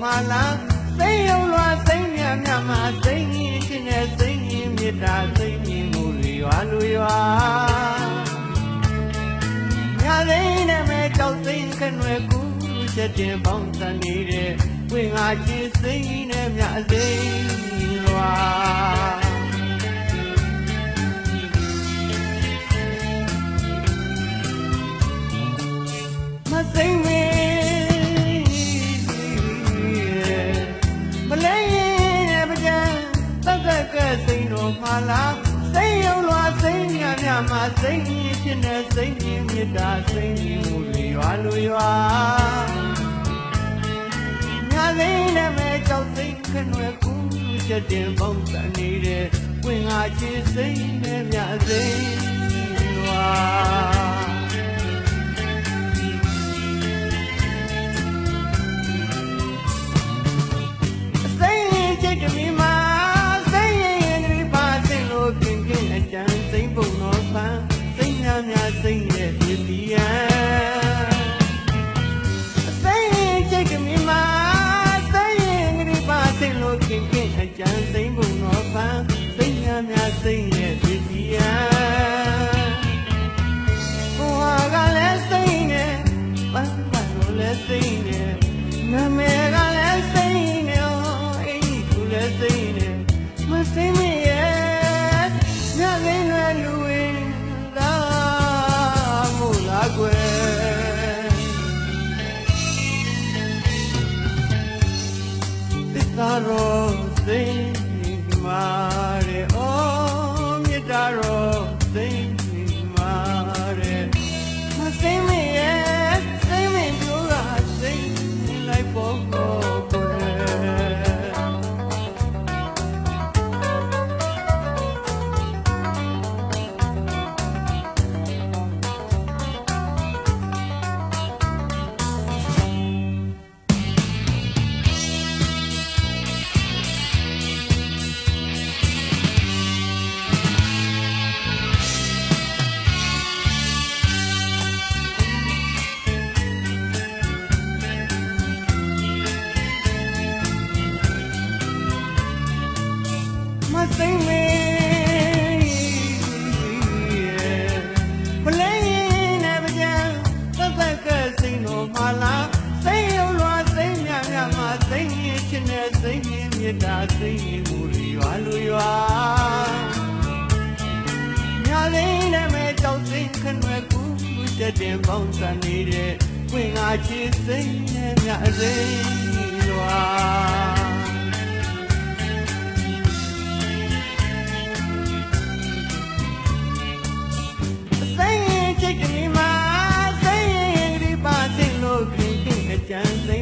မာလာစိတ်ယုံလွာစိတ်မြမြမှာစိတ်ကြီးချင်းနဲ့စိတ်ကြီးမေတ္တာစိတ်ကြီးမှုတွေရွာလူရွာညသိနဲ့မဲ့ကြောက်သိခနွယ်ကူချက်တင်ပေါင်းစံနေတဲ့ဝင်းငါချစ်စိတ်နဲ့မြစိတ်လွာ တော်မှာလားစိတ်ယုံလွာစိတ်ညမြမှာစိတ်ကြီးဖြစ်နေစိတ်ကြီးမေတ္တာစိတ်ကြီးမှုတွေရွာလူရွာညသိနဲ့မဲ့ကြောက်သိခနွယ်ကူချက်တင်ပုံစံနေတဲ့ဝင်ငါချစ်စိတ်နဲ့ စိတ်ရဲ့ဒီဒီယံစိတ်ရင်ချစ်ကမိမာစိတ်ရင်ဒီပါစိတ်လို့ခင်ခင်အကြံစိတ်ပုံတော်ဖန်စိတ်များများ သစ္မစိမ့်မေမလဲရင်နဲ့ပကြံသက်သက်ကစိန်တော်မှာလားစိတ်ယုံလွာစိတ်မြမြမှာစိတ်ရင်ချင်တဲ့စိတ်ရင်မေတ္တာစိတ်ရင်မူလီရွာလူရွာညာလေးနဲ့မဲ့ကြောက်စိတ်ခနွယ်ကူချက်တင်ပေါင်းစံနေတဲ့ဝင်ငါချစ်စိတ်နဲ့မြအစိမ်းလွာ ခင်